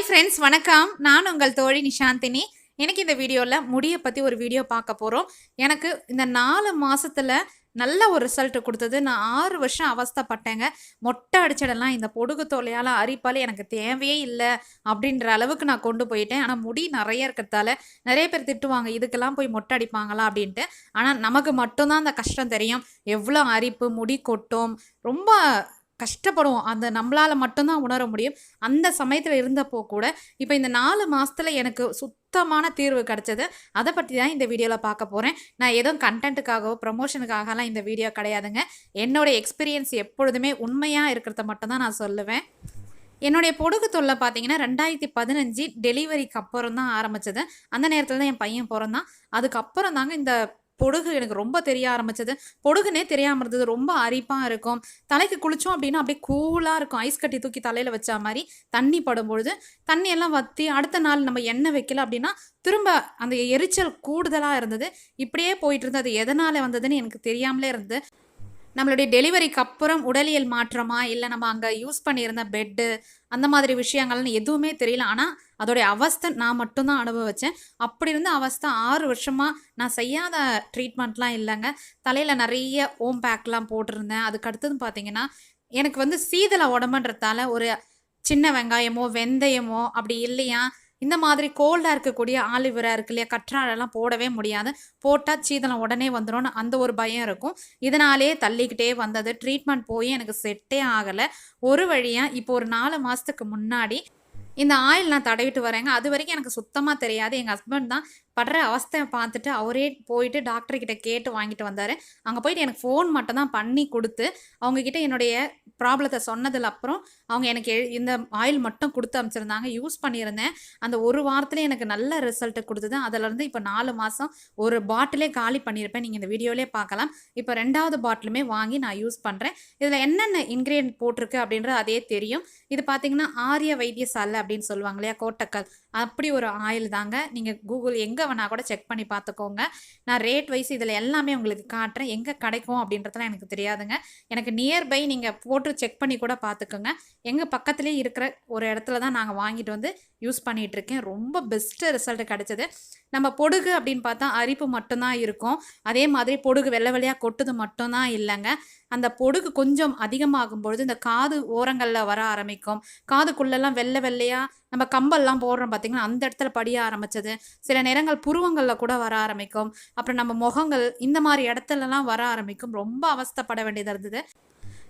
Hi friends வணக்கம். நான் உங்கள் தோழி நிஷாந்தினி. எனக்கு இந்த வீடியோவில் முடியை பற்றி ஒரு வீடியோ பார்க்க போகிறோம் எனக்கு இந்த நாலு மாதத்தில் நல்ல ஒரு ரிசல்ட் கொடுத்தது. நான் ஆறு வருஷம் அவஸ்தைப்பட்டேங்க. மொட்டை அடிச்சடெல்லாம் இந்த பொடுகு தொலையால் அரிப்பால் எனக்கு தேவையே இல்லை அப்படின்ற அளவுக்கு நான் கொண்டு போயிட்டேன். ஆனால் முடி நிறைய இருக்கிறதால நிறைய பேர் திட்டுவாங்க இதுக்கெல்லாம் போய் மொட்டை அடிப்பாங்களா? அப்படின்ட்டு. ஆனால் நமக்கு மட்டும்தான் அந்த கஷ்டம் தெரியும். எவ்வளோ அரிப்பு முடி கொட்டும். ரொம்ப கஷ்டப்படுவோம். அந்த நம்மளால் மட்டும்தான் உணர முடியும். அந்த சமயத்தில் இருந்தப்போ கூட இப்போ இந்த நாலு மாதத்தில் எனக்கு சுத்தமான தீர்வு கிடச்சது. அதை பற்றி தான் இந்த வீடியோவில் பார்க்க போகிறேன் நான் எதுவும் கண்டென்ட்டுக்காகவோ ப்ரமோஷனுக்காகலாம் இந்த வீடியோ கிடையாதுங்க. என்னோட எக்ஸ்பீரியன்ஸ் எப்பொழுதுமே உண்மையாக இருக்கிறத மட்டும்தான் நான் சொல்லுவேன். என்னுடைய பொடுகு தொல்லை பார்த்தீங்கன்னா ரெண்டாயிரத்தி பதினஞ்சு டெலிவரிக்கு அப்புறம் தான் ஆரம்பிச்சது. அந்த நேரத்தில் தான் என் பையன் பிறந்தான். அதுக்கப்புறம் தாங்க இந்த பொடுகு எனக்கு ரொம்ப தெரிய ஆரம்பிச்சது. பொடுகுனே தெரியாமல் இருந்தது. ரொம்ப அரிப்பாக இருக்கும். தலைக்கு குளித்தோம் அப்படின்னா அப்படியே கூலாக இருக்கும். ஐஸ் கட்டி தூக்கி தலையில் வச்ச மாதிரி தண்ணி படும்பொழுது தண்ணி எல்லாம் வற்றி அடுத்த நாள் நம்ம எண்ணெய் வைக்கல அப்படின்னா திரும்ப அந்த எரிச்சல் கூடுதலாக இருந்தது. இப்படியே போயிட்டு இருந்தது. அது எதனால் வந்ததுன்னு எனக்கு தெரியாமலே இருந்தது. நம்மளுடைய டெலிவரிக்கு அப்புறம் உடலியல் மாற்றமா? இல்லை நம்ம அங்கே யூஸ் பண்ணியிருந்த பெட்டு அந்த மாதிரி விஷயங்கள்னு எதுவுமே தெரியல. ஆனால் அதோடைய அவஸ்தை நான் மட்டும்தான் அனுபவித்தேன் அப்படி இருந்த அவஸ்தை ஆறு வருஷமாக நான் செய்யாத ட்ரீட்மெண்ட்லாம் இல்லைங்க. தலையில் நிறைய ஓம் பேக்லாம் போட்டிருந்தேன். அதுக்கு அடுத்தது பார்த்தீங்கன்னா எனக்கு வந்து சீதள உடம்புன்றதால ஒரு சின்ன வெங்காயமோ வெந்தயமோ அப்படி இல்லையா? இந்த மாதிரி கோல்டாக இருக்கக்கூடிய ஆலிவரா இருக்கு இல்லையா கற்றாழெல்லாம் போடவே முடியாது. போட்டால் சீதனம் உடனே வந்துடும்னு அந்த ஒரு பயம் இருக்கும். இதனாலே தள்ளிக்கிட்டே வந்தது. ட்ரீட்மெண்ட் போய் எனக்கு செட்டே ஆகலை. ஒரு வழியாக இப்போ ஒரு நாலு மாதத்துக்கு முன்னாடி இந்த ஆயில் நான் தடவிட்டு வரேங்க. அது வரைக்கும் எனக்கு சுத்தமாக தெரியாது. எங்கள் ஹஸ்பண்ட் தான் படுற அவஸ்தையை பார்த்துட்டு அவரே போயிட்டு டாக்டர்கிட்ட கேட்டு வாங்கிட்டு வந்தார். அங்கே போயிட்டு எனக்கு ஃபோன் மட்டும் தான் பண்ணி கொடுத்து அவங்கக்கிட்ட என்னுடைய ப்ராப்ளத்தை சொன்னதில் அப்புறம் அவங்க எனக்கு இந்த ஆயில் மட்டும் கொடுத்து அமைச்சிருந்தாங்க யூஸ் பண்ணியிருந்தேன். அந்த ஒரு வாரத்துலேயே எனக்கு நல்ல ரிசல்ட்டை கொடுத்தது. அதிலேருந்து இப்போ நாலு மாதம் ஒரு பாட்டிலே காலி பண்ணியிருப்பேன். நீங்கள் இந்த வீடியோலே பார்க்கலாம். இப்போ ரெண்டாவது பாட்டிலுமே வாங்கி நான் யூஸ் பண்ணுறேன் இதில் என்னென்ன இன்க்ரீடியன்ட் போட்டிருக்கு அப்படின்றது அதே தெரியும். இது பார்த்தீங்கன்னா ஆரிய வைத்தியசாலை அப்படின்னு சொல்லுவாங்க இல்லையா கோட்டக்கல். அப்படி ஒரு ஆயில் தாங்க. நீங்கள் கூகுள் எங்கே வேணால் கூட செக் பண்ணி பார்த்துக்கோங்க. நான் ரேட் வைஸ் இதில் எல்லாமே உங்களுக்கு காட்டுறேன். எங்கே கிடைக்கும் அப்படின்றதுலாம் எனக்கு தெரியாதுங்க. எனக்கு நியர்பை நீங்கள் போட்டு செக் பண்ணி கூட பார்த்துக்கோங்க. எங்கள் பக்கத்துலேயே இருக்கிற ஒரு இடத்துல தான் நாங்கள் வாங்கிட்டு வந்து யூஸ் பண்ணிகிட்ருக்கேன் ரொம்ப பெஸ்ட்டு ரிசல்ட் கிடச்சிது. நம்ம பொடுகு அப்படின்னு பார்த்தா அரிப்பு மட்டும்தான் இருக்கும். அதே மாதிரி பொடுகு வெள்ளை வெள்ளையாக கொட்டுது மட்டும்தான் இல்லைங்க. அந்த பொடுகு கொஞ்சம் அதிகமாகும் பொழுது இந்த காது ஓரங்களில் வர ஆரம்பிக்கும். காதுக்குள்ளெல்லாம் வெள்ளை வெள்ளையாக நம்ம கம்பல்லாம் போடுறோம் பார்த்திங்கன்னா அந்த இடத்துல படிய ஆரம்பிச்சது. சில நேரங்கள் புருவங்களில் கூட வர ஆரம்பிக்கும். அப்புறம் நம்ம முகங்கள் இந்த மாதிரி இடத்துலலாம் வர ஆரம்பிக்கும். ரொம்ப அவஸ்தைப்பட வேண்டியதாக இருந்தது.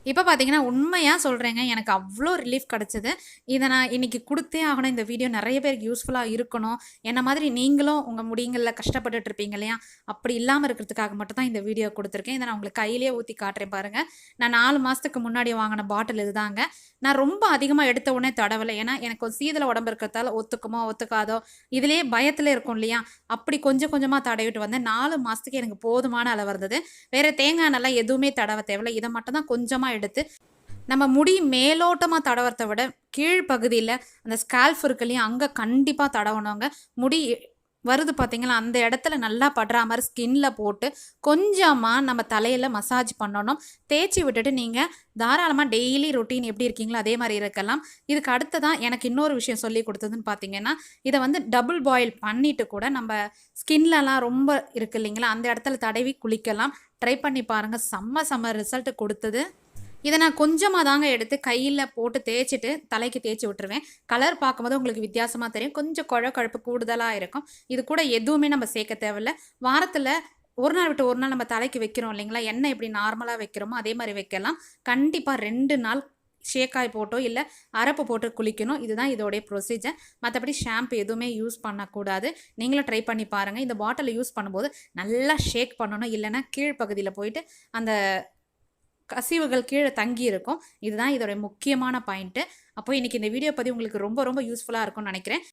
இப்போ பார்த்தீங்கன்னா உண்மையாக சொல்கிறேங்க எனக்கு அவ்வளோ ரிலீஃப் கிடச்சிது. இதை நான் இன்றைக்கி கொடுத்தே ஆகணும். இந்த வீடியோ நிறைய பேருக்கு யூஸ்ஃபுல்லாக இருக்கணும். என்ன மாதிரி நீங்களும் உங்கள் முடிங்களில் கஷ்டப்பட்டுட்டு இருப்பீங்க இல்லையா? அப்படி இல்லாமல் இருக்கிறதுக்காக மட்டும் தான் இந்த வீடியோ கொடுத்துருக்கேன். இதை நான் உங்களுக்கு கையிலேயே ஊற்றி காட்டுறேன் பாருங்கள் நான் நாலு மாதத்துக்கு முன்னாடி வாங்கின பாட்டில் இதுதாங்க. நான் ரொம்ப அதிகமாக எடுத்த உடனே தடவலை. ஏன்னா எனக்கு ஒரு சீதள உடம்பு இருக்கிறதால ஒத்துக்குமோ ஒத்துக்காதோ? இதுலேயே பயத்தில் இருக்கும் இல்லையா? அப்படி கொஞ்சம் கொஞ்சமாக தடவிட்டு வந்தேன். நாலு மாதத்துக்கு எனக்கு போதுமான அளவு இருந்தது. வேறு தேங்காய் நல்லா எதுவுமே தடவ தேவையில்லை. இதை மட்டும் தான் கொஞ்சமாக எடுத்து நம்ம முடி மேலோட்டமாக தடவறதை விட கீழ்ப்பகுதியில் அந்த ஸ்கால்ஃப் இருக்கு இல்லையா அங்கே கண்டிப்பாக தடவணுங்க. முடி வருது பார்த்தீங்களா அந்த இடத்துல நல்லா படுற மாதிரி ஸ்கின்ல போட்டு கொஞ்சமாக நம்ம தலையில் மசாஜ் பண்ணணும். தேய்ச்சி விட்டுட்டு நீங்கள் தாராளமாக டெய்லி ரொட்டீன் எப்படி இருக்கீங்களோ அதே மாதிரி இருக்கலாம். இதுக்கு அடுத்ததான் எனக்கு இன்னொரு விஷயம் சொல்லி கொடுத்ததுன்னு பார்த்தீங்கன்னா இதை வந்து டபுள் பாயில் பண்ணிட்டு கூட நம்ம ஸ்கின்லலாம் ரொம்ப இருக்கு இல்லைங்களா அந்த இடத்துல தடவி குளிக்கலாம். ட்ரை பண்ணி பாருங்கள் செம்ம செம்ம ரிசல்ட் கொடுத்தது. இதை நான் கொஞ்சமாக தாங்க எடுத்து கையில் போட்டு தேய்ச்சிட்டு தலைக்கு தேய்ச்சி விட்டுருவேன். கலர் பார்க்கும்போது உங்களுக்கு வித்தியாசமாக தெரியும். கொஞ்சம் குழ குழப்பு கூடுதலாக இருக்கும். இது கூட எதுவுமே நம்ம சேர்க்க தேவையில்ல. வாரத்தில் ஒரு நாள் விட்டு ஒரு நாள் நம்ம தலைக்கு வைக்கிறோம் இல்லைங்களா? எண்ணெய் எப்படி நார்மலாக வைக்கிறோமோ அதே மாதிரி வைக்கலாம். கண்டிப்பாக ரெண்டு நாள் ஷேக்காய் போட்டோ இல்லை அரப்பு போட்டு குளிக்கணும். இதுதான் இதோடைய ப்ரொசீஜர் மற்றபடி ஷாம்பு எதுவுமே யூஸ் பண்ணக்கூடாது. நீங்களும் ட்ரை பண்ணி பாருங்கள் இந்த பாட்டிலை யூஸ் பண்ணும்போது நல்லா ஷேக் பண்ணணும். இல்லைன்னா கீழ்ப்பகுதியில் போயிட்டு அந்த கசிவுகள் கீழே தங்கி இருக்கும். இதுதான் இதோட முக்கியமான பாயிண்ட்டு அப்போ இன்றைக்கி இந்த வீடியோ பற்றி உங்களுக்கு ரொம்ப ரொம்ப யூஸ்ஃபுல்லாக இருக்கும்னு நினைக்கிறேன்.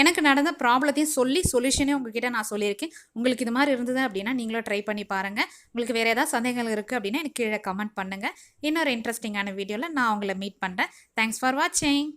எனக்கு நடந்த ப்ராப்ளத்தையும் சொல்லி சொல்யூஷனே உங்ககிட்ட நான் சொல்லியிருக்கேன். உங்களுக்கு இது மாதிரி இருந்தது அப்படின்னா நீங்களும் ட்ரை பண்ணி பாருங்கள் உங்களுக்கு வேறு ஏதாவது சந்தேகங்கள் இருக்குது அப்படின்னா எனக்கு கீழே கமெண்ட் பண்ணுங்கள் இன்னொரு இன்ட்ரெஸ்டிங்கான வீடியோவில் நான் உங்களை மீட் பண்ணுறேன் தேங்க்ஸ் ஃபார் வாட்சிங்